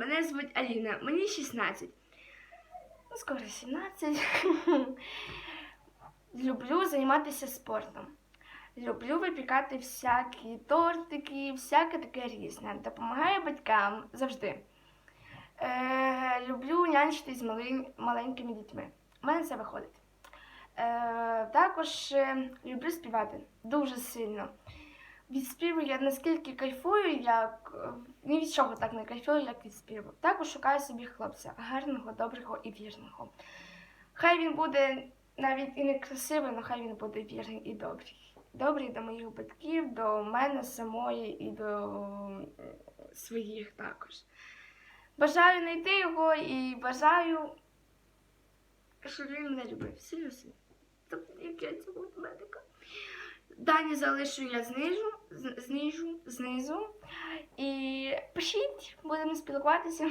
мене звуть Аліна, мені 16. Ну, скоро 17. Люблю займатися спортом. Люблю випікати всякі тортики, всяке таке різне. Допомагаю батькам завжди. Е, люблю нянчити з малень- маленькими дітьми. У мене це виходить. Е, також е, люблю співати дуже сильно. Від співу я наскільки кайфую, як е, ні від чого так не кайфую, як від співу. Також шукаю собі хлопця гарного, доброго і вірного. Хай він буде навіть і не красивий, але хай він буде вірний і добрий. Добрий до моїх батьків, до мене самої і до своїх також. Бажаю знайти його і бажаю, щоб він мене любив. Сильно. Тобто, як я цього. Дані залишу я знижу, знижу, знизу. І пишіть, будемо спілкуватися.